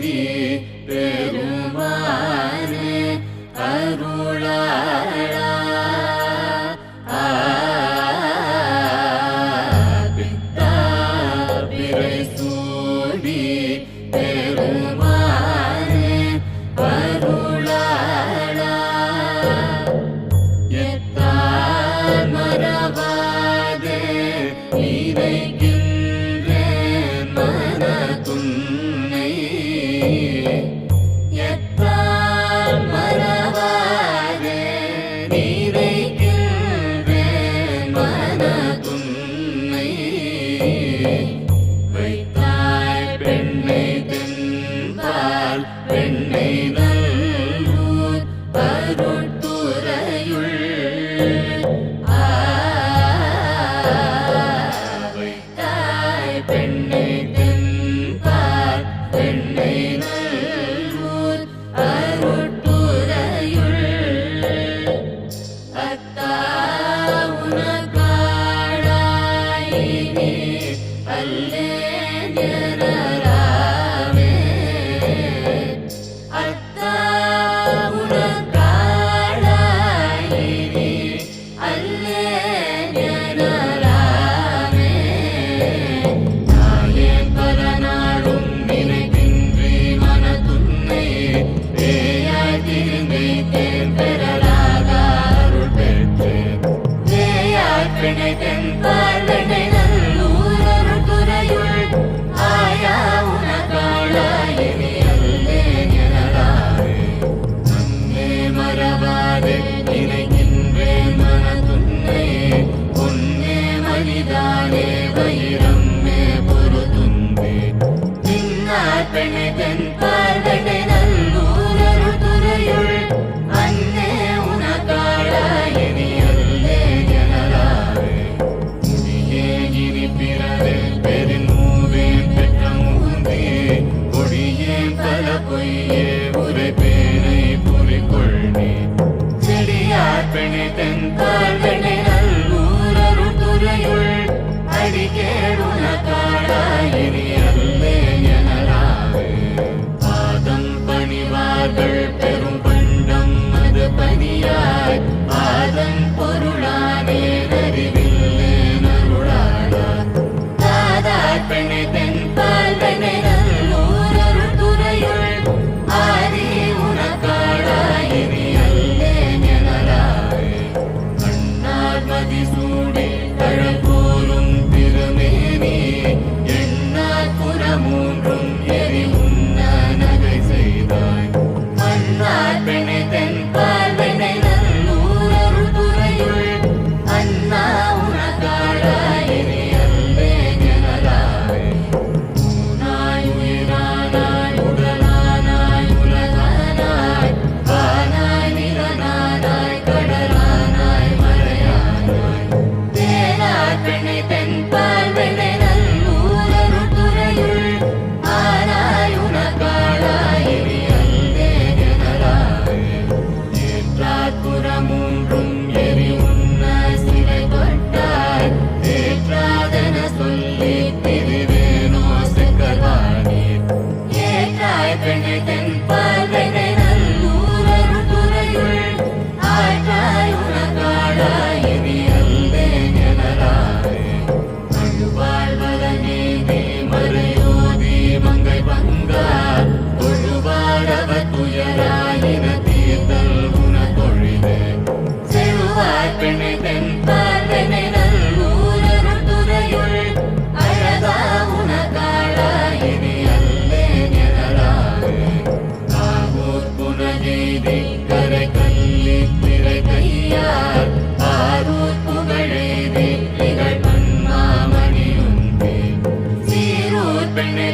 ஓதி பெருமாறு அருளாளா. பித்தா பிறை சூடி பெருமாறு அருளாளா. எத்தா மறவாது இறை Lord. தேயாய்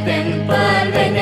தென் பார்வை